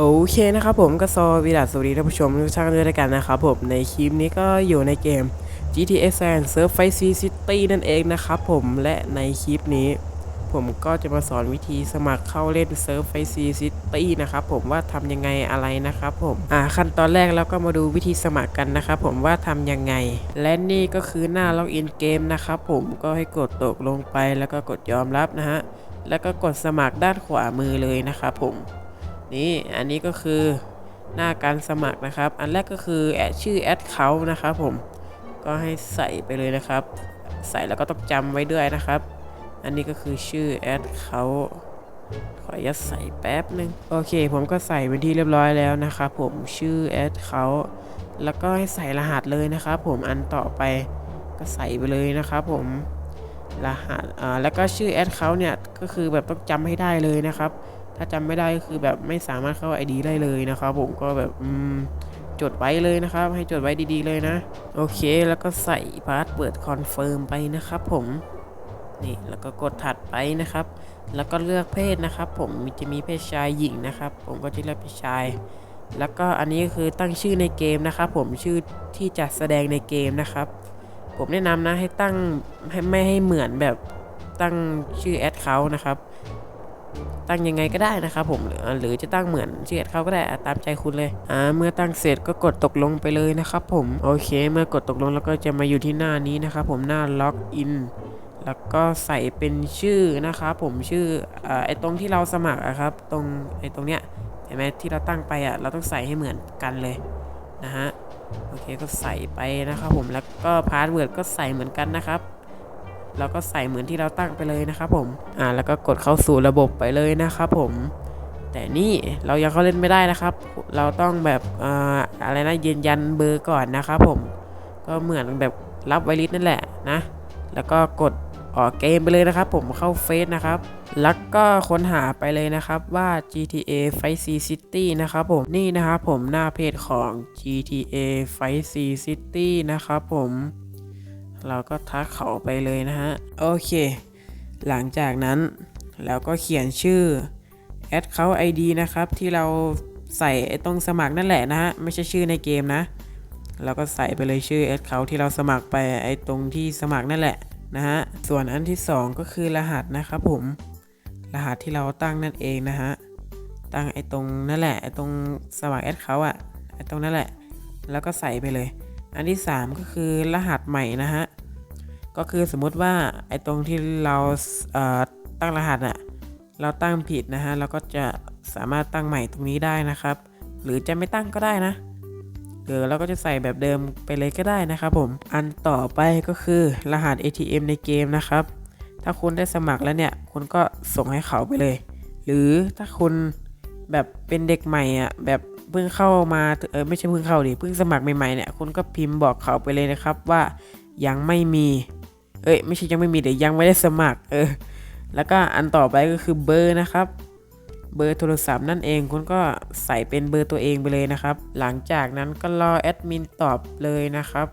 โอเคนะครับผมก็สวัสดีสวัสดีท่านผู้ชมทุกท่านด้วยกันนะครับผมในคลิปนี้ก็อยู่ในเกม GTA San Surf Fight City นั่นเองนะครับผมและในคลิปนี้ ผมก็จะมาสอนวิธีสมัครเข้าเล่น Surf Fight City นะครับผมว่าทำยังไงอะไรนะครับผมอ่าขั้นตอนแรกเราก็มาดูวิธีสมัครกันนะครับผมว่าทำยังไง และนี่ก็คือหน้าล็อกอินเกมนะครับผมก็ให้กดตกลงไปแล้วก็กดยอมรับนะฮะแล้วก็กดสมัครด้านขวามือเลยนะครับผม นี่อันนี้ก็คือหน้าการสมัครนะครับ อันแรกก็คือแอดชื่อแอดเขานะครับผมก็ให้ใส่ไปเลยนะครับ ใส่แล้วก็ต้องจำไว้ด้วยนะครับ อันนี้ก็คือชื่อแอดเขาขออนุญาตใส่แป๊บหนึ่งโอเค ผมก็ใส่เป็นที่เรียบร้อยแล้วนะครับผมชื่อแอดเขาแล้วก็ให้ใส่รหัสเลยนะครับผมอันต่อไปก็ใส่ไปเลยนะครับผมรหัสอ่าแล้วก็ชื่อแอดเขาเนี่ยก็คือแบบต้องจำให้ได้เลยนะครับ ถ้าจำไม่ได้ก็คือแบบไม่สามารถเข้า ID ได้เลยนะครับ ผมก็แบบอืมจดไว้เลยนะครับ ให้จดไว้ดีๆเลยนะ โอเค แล้วก็ใส่พาสเวิร์ดคอนเฟิร์มไปนะครับผมนี่แล้วก็กดถัดไปนะครับ แล้วก็เลือกเพศนะครับ ผมจะมีเพศชายหญิงนะครับ ผมก็จะเลือกเพศชาย แล้วก็อันนี้ก็คือตั้งชื่อในเกมนะครับ ผมชื่อที่จะแสดงในเกมนะครับ ผมแนะนำนะให้ตั้งให้ไม่ให้เหมือนแบบตั้งชื่อแอดเขานะครับ ตั้งยังไงก็ได้นะครับผมหรือจะตั้งเหมือนเชื่อดเขาก็ได้ตามใจคุณเลยอ่าเมื่อตั้งเสร็จก็กดตกลงไปเลยนะครับผมโอเค เมื่อกดตกลงแล้วก็จะมาอยู่ที่หน้านี้นะครับผมหน้าล็อกอินแล้วก็ใส่เป็นชื่อนะครับผมชื่ออ่าไอตรงที่เราสมัครอะครับ ตรงไอตรงเนี้ยเห็นไหมที่เราตั้งไปอะเราต้องใส่ให้เหมือนกันเลยนะฮะโอเคก็ใส่ไปนะครับผมแล้วก็พาสเวิร์ดก็ใส่เหมือนกันนะครับ แล้วก็ใส่เหมือนที่เราตั้งไปเลยนะครับผม อ่า แล้วก็กดเข้าสู่ระบบไปเลยนะครับผม แต่นี่เรายังเข้าเล่นไม่ได้นะครับ เราต้องแบบอ่าอะไรนะยืนยันเบอร์ก่อนนะครับผม ก็เหมือนแบบรับไวริสนั่นแหละนะ แล้วก็กดออกเกมไปเลยนะครับผมเข้าเฟซนะครับ แล้วก็ค้นหาไปเลยนะครับว่า GTA Fight C City นะครับผมนี่นะครับผมหน้าเพจของ GTA Fight C City นะครับผม เราก็ทักเขาไปเลยนะฮะ โอเค หลังจากนั้นเราก็เขียนชื่อแอดเขา ID นะครับ ที่เราใส่ไอตรงสมัครนั่นแหละนะฮะ ไม่ใช่ชื่อในเกมนะ เราก็ใส่ไปเลยชื่อแอดเขาที่เราสมัครไปไอ้ตรงที่สมัครนั่นแหละนะฮะ ส่วนอันที่ 2 ก็คือรหัสนะครับผม รหัสที่เราตั้งนั่นเองนะฮะ ตั้งไอ้ตรงนั่นแหละไอ้ตรงสมัครแอดเขาอะไอ้ตรงนั่นแหละ แล้วก็ใส่ไปเลย อันที่ 3 ก็คือรหัสใหม่นะฮะ ก็คือสมมุติว่าไอ้ตรงที่เราเตั้งรหัสอะเราตั้งผิดนะฮะเราก็จะสามารถตั้งใหม่ตรงนี้ได้นะครับ หรือจะไม่ตั้งก็ได้นะหรือเราก็จะใส่แบบเดิมไปเลยก็ได้นะครับผม อันต่อไปก็คือรหัส ATM ในเกมนะครับ ถ้าคุณได้สมัครแล้วเนี่ย คุณก็ส่งให้เขาไปเลย หรือถ้าคุณแบบเป็นเด็กใหม่อะแบบ เพิ่งเข้ามาเออไม่ใช่เพิ่งเข้าดิเพิ่งสมัครใหม่ๆเนี่ยคุณก็พิมพ์บอกเขาไปเลยนะครับว่ายังไม่มี เอ้ยไม่ใช่ยังไม่มีแต่ยังไม่ได้สมัครเออแล้วก็อันต่อไปก็คือเบอร์นะครับ เบอร์โทรศัพท์นั่นเองคุณก็ใส่เป็นเบอร์ตัวเองไปเลยนะครับ หลังจากนั้นก็รอแอดมินตอบเลยนะครับ